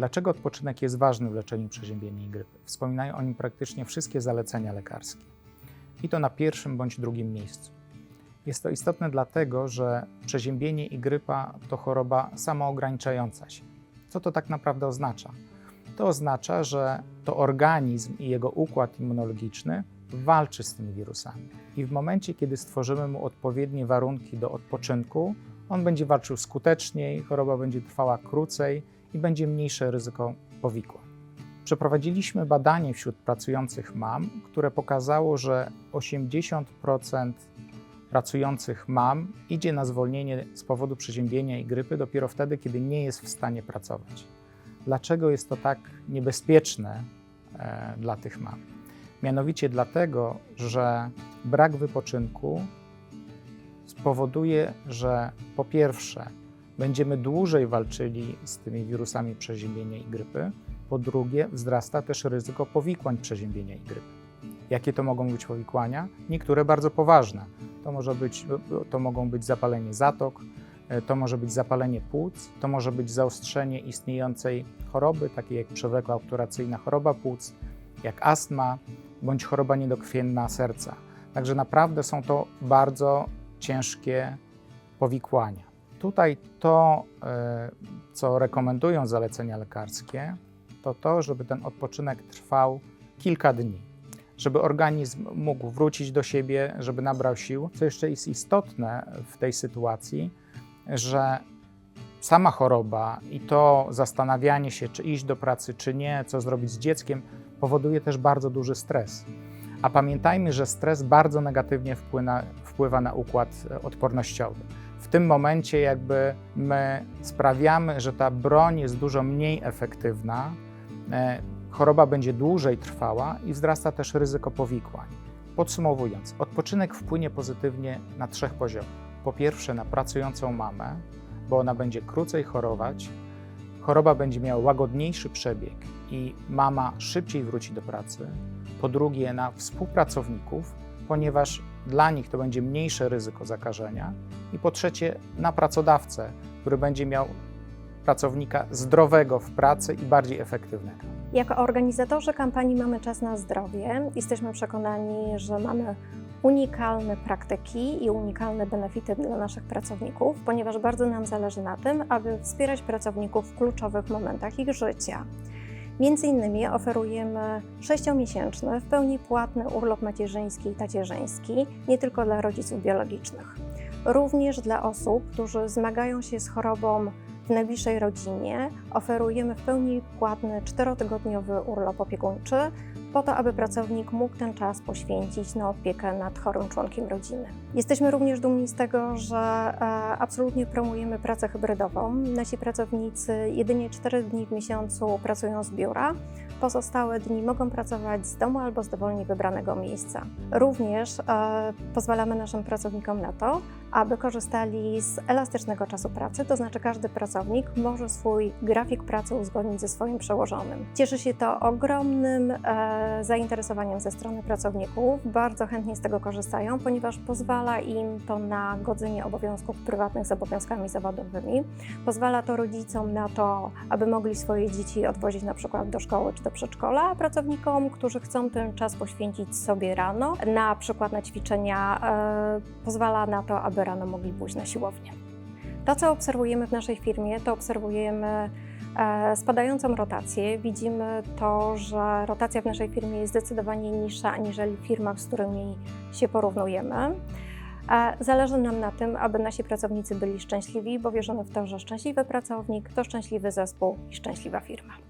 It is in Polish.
Dlaczego odpoczynek jest ważny w leczeniu przeziębienia i grypy? Wspominają o nim praktycznie wszystkie zalecenia lekarskie. I to na pierwszym bądź drugim miejscu. Jest to istotne dlatego, że przeziębienie i grypa to choroba samoograniczająca się. Co to tak naprawdę oznacza? To oznacza, że to organizm i jego układ immunologiczny walczy z tymi wirusami. I w momencie, kiedy stworzymy mu odpowiednie warunki do odpoczynku, on będzie walczył skuteczniej, choroba będzie trwała krócej i będzie mniejsze ryzyko powikłań. Przeprowadziliśmy badanie wśród pracujących mam, które pokazało, że 80% pracujących mam idzie na zwolnienie z powodu przeziębienia i grypy dopiero wtedy, kiedy nie jest w stanie pracować. Dlaczego jest to tak niebezpieczne e, dla tych mam? Mianowicie dlatego, że brak wypoczynku spowoduje, że po pierwsze będziemy dłużej walczyli z tymi wirusami przeziębienia i grypy, po drugie wzrasta też ryzyko powikłań przeziębienia i grypy. Jakie to mogą być powikłania? Niektóre bardzo poważne. To, może być, to mogą być zapalenie zatok, to może być zapalenie płuc, to może być zaostrzenie istniejącej choroby, takiej jak przewlekła obturacyjna choroba płuc, jak astma bądź choroba niedokrwienna serca. Także naprawdę są to bardzo ciężkie powikłania. Tutaj to, e, co rekomendują zalecenia lekarskie, to to, żeby ten odpoczynek trwał kilka dni, żeby organizm mógł wrócić do siebie, żeby nabrał sił. Co jeszcze jest istotne w tej sytuacji, że sama choroba i to zastanawianie się, czy iść do pracy, czy nie, co zrobić z dzieckiem, powoduje też bardzo duży stres. A pamiętajmy, że stres bardzo negatywnie wpływa, wpływa na układ e, odpornościowy. W tym momencie, jakby my sprawiamy, że ta broń jest dużo mniej efektywna, e, choroba będzie dłużej trwała i wzrasta też ryzyko powikłań. Podsumowując, odpoczynek wpłynie pozytywnie na trzech poziomach. Po pierwsze, na pracującą mamę, bo ona będzie krócej chorować, choroba będzie miała łagodniejszy przebieg i mama szybciej wróci do pracy. Po drugie, na współpracowników, ponieważ dla nich to będzie mniejsze ryzyko zakażenia. I po trzecie, na pracodawcę, który będzie miał pracownika zdrowego w pracy i bardziej efektywnego. Jako organizatorzy kampanii Mamy Czas na Zdrowie jesteśmy przekonani, że mamy unikalne praktyki i unikalne benefity dla naszych pracowników, ponieważ bardzo nam zależy na tym, aby wspierać pracowników w kluczowych momentach ich życia. Między innymi oferujemy sześciomiesięczny, w pełni płatny urlop macierzyński i tacierzyński, nie tylko dla rodziców biologicznych, również dla osób, którzy zmagają się z chorobą w najbliższej rodzinie. Oferujemy w pełni płatny czterotygodniowy urlop opiekuńczy, po to, aby pracownik mógł ten czas poświęcić na opiekę nad chorym członkiem rodziny. Jesteśmy również dumni z tego, że e, absolutnie promujemy pracę hybrydową. Nasi pracownicy jedynie 4 dni w miesiącu pracują z biura, pozostałe dni mogą pracować z domu albo z dowolnie wybranego miejsca. Również e, pozwalamy naszym pracownikom na to, aby korzystali z elastycznego czasu pracy, to znaczy każdy pracownik może swój grafik pracy uzgodnić ze swoim przełożonym. Cieszy się to ogromnym e, zainteresowaniem ze strony pracowników, bardzo chętnie z tego korzystają, ponieważ pozwala im to na godzenie obowiązków prywatnych z obowiązkami zawodowymi, pozwala to rodzicom na to, aby mogli swoje dzieci odwozić na przykład do szkoły czy do przedszkola, a pracownikom, którzy chcą ten czas poświęcić sobie rano, na przykład na ćwiczenia, e, pozwala na to, aby rano mogli pójść na siłownię. To, co obserwujemy w naszej firmie, to obserwujemy e, spadającą rotację. Widzimy to, że rotacja w naszej firmie jest zdecydowanie niższa aniżeli w firmach, z którymi się porównujemy. E, Zależy nam na tym, aby nasi pracownicy byli szczęśliwi, bo wierzymy w to, że szczęśliwy pracownik to szczęśliwy zespół i szczęśliwa firma.